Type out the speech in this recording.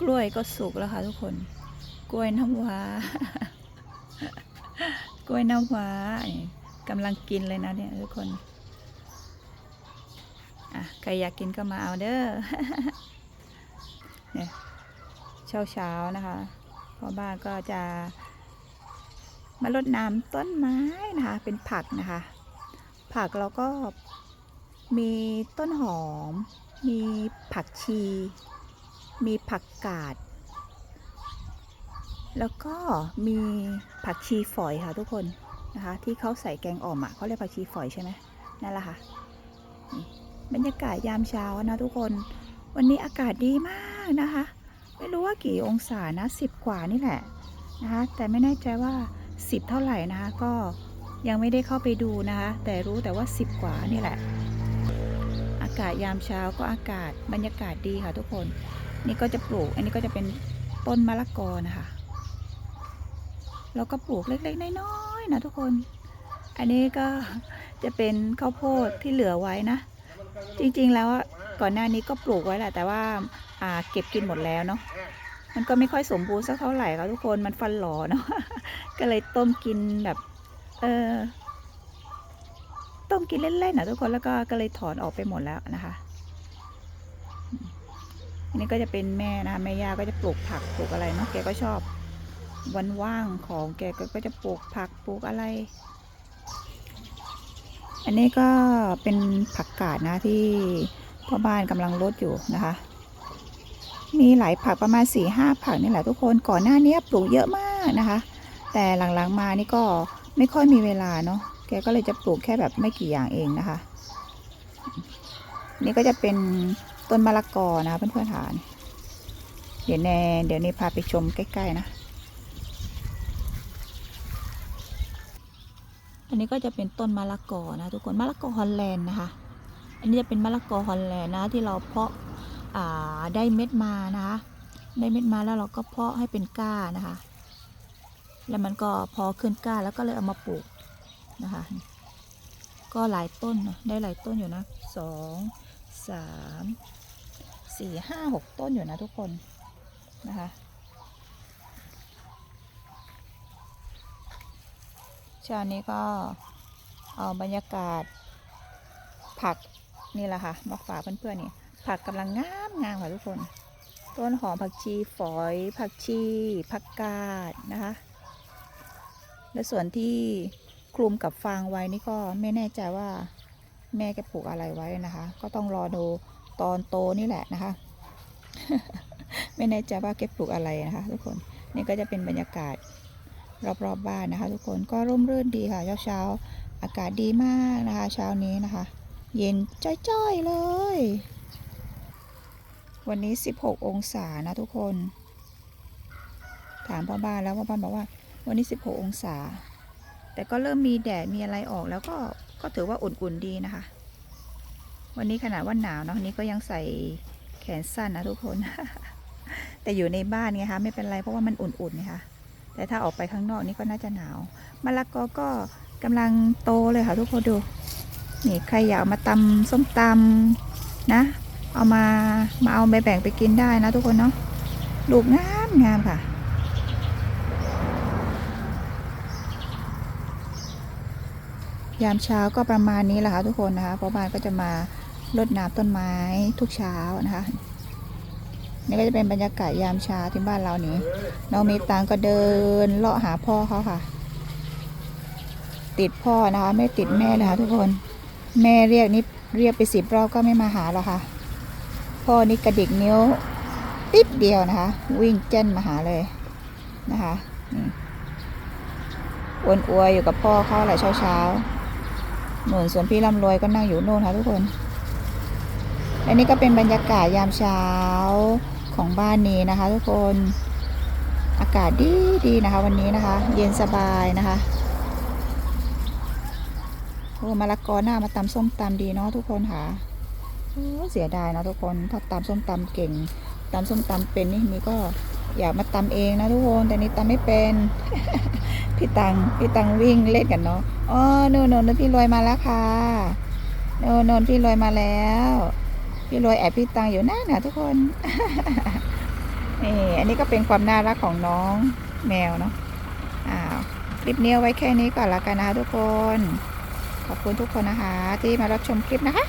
กล้วยก็สุกแล้วค่ะทุกคน กล้วยน้ำว้ากล้วยน้ำว้ากำลังกินเลยนะเนี่ยทุกคนอะใครอยากกินก็มาเอาเด้อเนี่ยเช้าเช้านะคะพ่อบ้านก็จะ มารดน้ำต้นไม้นะคะ เป็นผักนะคะ ผักเราก็มีต้นหอม มีผักชี มีผักกาด แล้วก็มีผักชีฝอยค่ะทุกคนนะคะ ที่เขาใส่แกงอ่อมอะเขาเรียกผักชีฝอยใช่ไหมนั่นแหละค่ะบรรยากาศยามเช้านะทุกคน วันนี้อากาศดีมากนะคะ ไม่รู้ว่ากี่องศานะสิบกว่านี่แหละนะคะ แต่ไม่แน่ใจว่าสิบเท่าไหร่นะคะ ก็ยังไม่ได้เข้าไปดูนะคะ แต่รู้แต่ว่าสิบกว่านี่แหละ อากาศยามเช้าก็อากาศบรรยากาศดีค่ะทุกคน นี่ก็จะปลูก อันนี้ก็จะเป็นต้นมะละกอนะคะ แล้วก็ปลูกเล็กๆน้อยๆนะทุกคน อันนี้ก็จะเป็นข้าวโพดที่เหลือไว้นะ จริงๆแล้วก่อนหน้านี้ก็ปลูกไว้แหละแต่ว่าอ่าเก็บกินหมดแล้วเนาะ มันก็ไม่ค่อยสมบูรณ์สักเท่าไหร่ค่ะทุกคน มันฟันหลอเนาะ ก็เลยต้มกินแบบ เออต้มกินเล่นๆนะทุกคน แล้วก็ก็เลยถอนออกไปหมดแล้วนะคะ นนี้ก็จะเป็นแม่นะแม่ย่าก็จะปลูกผักปลูกอะไรเนาะแกก็ชอบ วันว่างของแกก็จะปลูกผักปลูกอะไร อันนี้ก็เป็นผักกาดนะที่พ่อบ้านกำลังรดอยู่นะคะ มีหลายผักประมาณ4ี่ห้าผักนี่แหละทุกคนก่อนหน้านี้ปลูกเยอะมากนะคะ แต่หลังๆมานี่ก็ไม่ค่อยมีเวลาเนาะแกก็เลยจะปลูกแค่แบบไม่กี่อย่างเองนะคะ นี่ก็จะเป็น ต้นมะละกอนะเพื่อนๆทานเดี๋ยวแนเดี๋ยวนี้พาไปชมใกล้ๆนะอันนี้ก็จะเป็นต้นมะละกอนะทุกคนมะละกอฮอลแลนด์นะคะ อันนี้จะเป็นมะละกอฮอลแลนด์นะที่เราเพาะอ่าได้เม็ดมานะคะ ได้เม็ดมาแล้วเราก็เพาะให้เป็นก้านะคะ แล้วมันก็พอขึ้นก้าแล้วก็เลยเอามาปลูกนะคะ ก็หลายต้นได้หลายต้นอยู่นะสอง สามสี่ห้าหกต้นอยู่นะทุกคนนะคะ เช้านี้ก็เอาบรรยากาศผักนี่แหละค่ะมาฝากเพื่อนๆนี่ ผักกำลังงามงามค่ะทุกคน ต้นหอมผักชีฝอย ผักชีผักกาดนะคะ และส่วนที่คลุมกับฟางไว้นี่ก็ไม่แน่ใจว่า แม่แกปลูกอะไรไว้นะคะ ก็ต้องรอดูตอนโตนี่แหละนะคะ ไม่แน่ใจว่าแกปลูกอะไรนะคะ ทุกคนนี่ก็จะเป็นบรรยากาศรอบๆบบ้านนะคะ ทุกคนก็ร่มรื่นดีค่ะเช้าๆอากาศดีมากนะคะ เช้านี้นะคะ เย็นจ้อยๆเลย วันนี้ 16 องศานะทุกคน ถามพ่อบ้านแล้วพ่อบ้านบอกว่า วันนี้ 16 องศา แต่ก็เริ่มมีแดดมีอะไรออกแล้วก็ ก็ถือว่าอุ่นๆดีนะคะ วันนี้ขนาดว่าหนาวเนาะนี้ก็ยังใส่แขนสั้นนะทุกคน แต่อยู่ในบ้านไงคะไม่เป็นไรเพราะว่ามันอุ่นๆนะคะแต่ถ้าออกไปข้างนอกนี่ก็น่าจะหนาวมะละกอก็กำลังโตเลยค่ะทุกคนดูนี่ใครอยากเอามาตำส้มตำนะ เอามามาเอาไปแบ่งไปกินได้นะทุกคนเนาะลูกงามงามค่ะ ยามเช้าก็ประมาณนี้แหละค่ะทุกคนนะคะเพราะบ้านก็จะมารดน้ำต้นไม้ทุกเช้านะคะนี่ก็จะเป็นบรรยากาศยามเช้าที่บ้านเรานี้น้องมีตังก็เดินเลาะหาพ่อเขาค่ะ ติดพ่อนะคะ ไม่ติดแม่เลยค่ะทุกคน แม่เรียกนี่เรียกไปสิบรอบก็ไม่มาหาหรอกค่ะ พ่อนี่กระดิกนิ้วติดเดียวนะคะ วิ่งเจ้นมาหาเลยนะคะอ้วนอวยอยู่กับพ่อเขาแหละเช้าเช้า หนุนส่วนพี่ลำรวยก็นั่งอยู่โน่นค่ะทุกคนและนี่ก็เป็นบรรยากาศยามเช้าของบ้านนี้นะคะ ทุกคนอากาศดีดีนะคะ วันนี้นะคะ เย็นสบายนะคะโอ้มะละกอหน้ามาตำส้มตำดีเนาะทุกคนค่ะเสียดายเนาะทุกคนถ้าตำส้มตำเก่งตำส้มตำเป็นนี่นี่ก็ อยากมาตำเองนะทุกคน แต่นี่ตำไม่เป็น พี่ตัง พี่ตังวิ่งเล่นกันเนาะอ๋อโนนโนนพี่ลอยมาแล้วค่ะโนนโนนพี่ลอยมาแล้ว พี่รวยแอบพี่ตังอยู่หนั่นนะทุกคนนี่อันนี้ก็เป็นความน่ารักของน้องแมวเนาะอ้าวคลิปนี้ไว้แค่นี้ก่อนละกันนะคะทุกคน ขอบคุณทุกคนนะคะ ที่มารับชมคลิปนะคะ